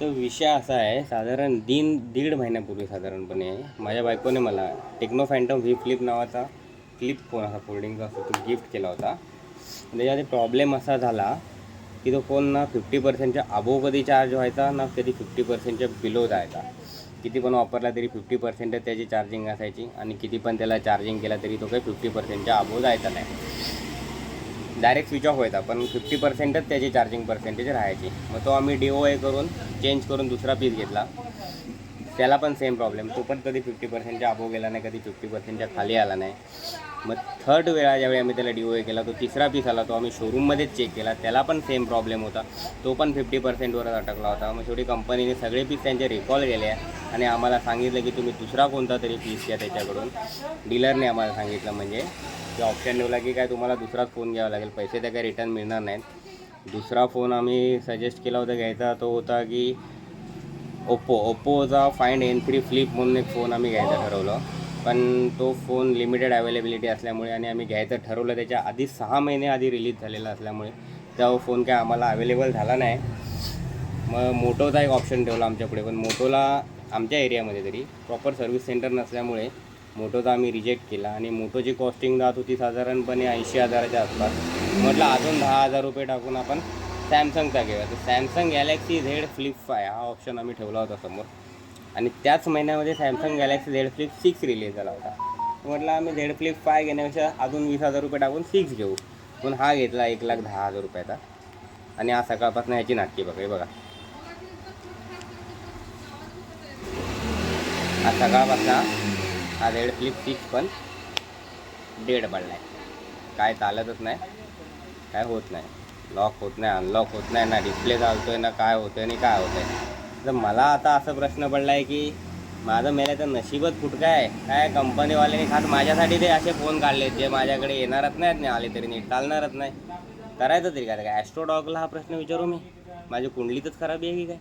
तर विषय असा आहे साधारण दिन दीड महिन्यापूर्वी साधारणपणे माझ्या बायकोने मला टेक्नो फॅन्टम व्ही फ्लिप नावाचा फ्लिप फोन असा फोल्डिंगचा असतो तो गिफ्ट केला होता. त्याच्यामध्ये प्रॉब्लेम असा झाला की तो फोन ना फिफ्टी पर्सेंटच्या अबो कधी चार्ज व्हायचा ना कधी फिफ्टी पर्सेंटच्या बिलो जायचा. किती पण वापरला तरी फिफ्टी पर्सेंट त्याची चार्जिंग असायची आणि किती पण त्याला चार्जिंग केला तरी तो काही फिफ्टी पर्सेंटच्या अबो जायचा नाही. डायरेक्ट स्विच ऑफ व्हायचा पण फिफ्टी पर्सेंटच त्याची चार्जिंग पर्सेंटेज राहायची. मग तो आम्ही डी ओ ए करून चेंज करून दुसरा पीस घेतला. त्याला पण सेम प्रॉब्लेम तो पण कधी फिफ्टी पर्सेंटच्या अबो गेला नाही कधी फिफ्टी पर्सेंटच्या खाली आला नाही. मग थर्ड वेळा ज्यावेळी आम्ही त्याला डी ओ ए केला तो तिसरा पीस आला तो आम्ही शोरूममध्येच चेक केला. त्याला पण सेम प्रॉब्लेम होता. तो पण फिफ्टी पर्सेंटवरच अटकला होता. मग शेवटी कंपनीने सगळे पीस त्यांचे रिकॉल केले. आहे आणि आम्हाला सांगितलं की तुम्ही दुसरा कोणता तरी पीस घ्या त्याच्याकडून. डीलरने आम्हाला सांगितलं म्हणजे. की ऑप्शन ठेवला की काय तुम्हाला दुसराच फोन घ्यावा लागेल. पैसे त्या काही रिटर्न मिळणार नाहीत. दुसरा फोन आम्ही सजेस्ट केला होता घ्यायचा तो होता की ओप्पो ओप्पोचा फाईंड एन थ्री फ्लिप म्हणून एक फोन आम्ही घ्यायचा ठरवलं. पण तो फोन लिमिटेड अवेलेबिलिटी असल्यामुळे आणि आम्ही घ्यायचं ठरवलं त्याच्या आधी सहा महिने आधी रिलीज झालेला असल्यामुळे तो फोन काय आम्हाला अवेलेबल झाला नाही. मग मोटोचा एक ऑप्शन ठेवला आमच्यापुढे पण मोटोला आमच्या एरियामध्ये तरी प्रॉपर सर्व्हिस सेंटर नसल्यामुळे मोटोचा आम्ही रिजेक्ट केला आणि मोटोची कॉस्टिंग जात होती साधारणपणे ऐंशी हजाराच्या आसपास. म्हटलं अजून दहा हजार रुपये टाकून आपण सॅमसंगचा घेऊया. तर Samsung Galaxy Z flip five हा ऑप्शन आम्ही ठेवला होता समोर. आणि त्याच महिन्यामध्ये Samsung Galaxy Z flip six release झाला होता. म्हटलं आम्ही झेड फ्लिप फाय घेण्यापेक्षा अजून वीस हजार रुपये टाकून सिक्स घेऊ. पण हा घेतला एक लाख दहा हजार रुपयाचा. आणि आज सकाळपासून ह्याची नाटकी बघा बघा. हा सगळा बसला हा रेड फ्लिप सिक्स पण डेड आहे काय चालतच नाही. काय होत नाही. लॉक होत नाही अनलॉक होत नाही ना डिस्प्ले चालतो आहे ना काय होतं आहे आणि काय होतं आहे तर मला आता असं प्रश्न पडला आहे की माझं मेल्याचं नशीबच फुटका आहे. काय कंपनीवाल्याने खास माझ्यासाठी ते असे फोन काढले जे माझ्याकडे येणारच नाहीत नाही आले तरी नीट चालणारच नाही. करायचं तरी काय? काय ॲस्ट्रोडॉगला हा प्रश्न विचारू मी? माझी कुंडलीतच खराबी आहे की काय?